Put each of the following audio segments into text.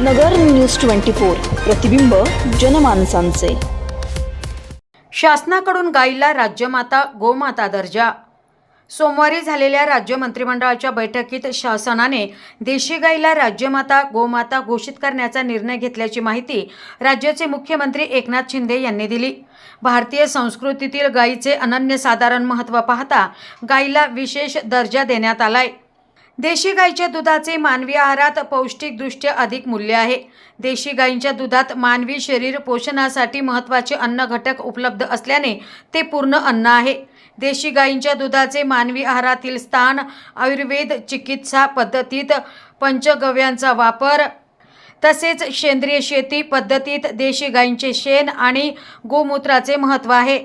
नगर news twenty four प्रतिबिंब जनमानसांचे. शासनाकडून गाईला राज्यमाता गोमाता दर्जा. सोमवारी झालेल्या राज्य मंत्रिमंडळाच्या बैठकीत शासनाने देशी गाईला राज्यमाता गोमाता घोषित करण्याचा निर्णय घेतल्याची माहिती राज्याचे मुख्यमंत्री एकनाथ शिंदे यांनी दिली. भारतीय संस्कृतीतील गायीचे अनन्यसाधारण महत्त्व पाहता गायीला विशेष दर्जा देण्यात आलाय. देशी गाईच्या दुधाचे मानवी आहारात पौष्टिकदृष्ट्या अधिक मूल्य आहे. देशी गाईंच्या दुधात मानवी शरीर पोषणासाठी महत्त्वाचे अन्न घटक उपलब्ध असल्याने ते पूर्ण अन्न आहे. देशी गाईंच्या दुधाचे मानवी आहारातील स्थान आयुर्वेद चिकित्सा पद्धतीत पंचगव्यांचा वापर तसेच सेंद्रिय शेती पद्धतीत देशी गाईंचे शेण आणि गोमूत्राचे महत्त्व आहे.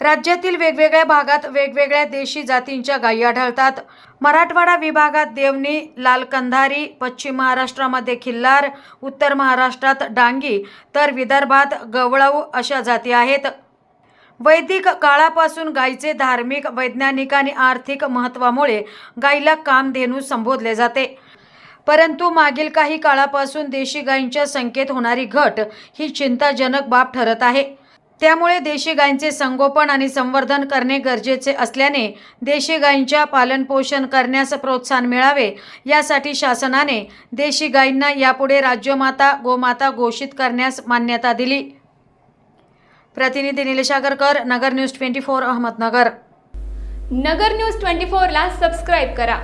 राज्यातील वेगवेगळ्या भागात वेगवेगळ्या देशी जातींच्या गायी आढळतात. मराठवाडा विभागात देवणी लाल कंधारी पश्चिम महाराष्ट्रामध्ये खिल्लार उत्तर महाराष्ट्रात डांगी तर विदर्भात गवळाऊ अशा जाती आहेत. वैदिक काळापासून गायीचे धार्मिक वैज्ञानिक आणि आर्थिक महत्त्वामुळे गायीला कामधेनू संबोधले जाते. परंतु मागील काही काळापासून देशी गायींच्या संख्येत होणारी घट ही चिंताजनक बाब ठरत आहे. त्यामुळे देशी गायींचे संगोपन आणि संवर्धन करणे गरजेचे असल्याने देशी गायींच्या पालनपोषण करण्यास प्रोत्साहन मिळावे यासाठी शासनाने देशी गायींना यापुढे राज्यमाता गोमाता घोषित करण्यास मान्यता दिली. प्रतिनिधी Nilesh Agarkar Nagar news twenty four Ahmednagar. Nagar news twenty फोरला सबस्क्राईब करा.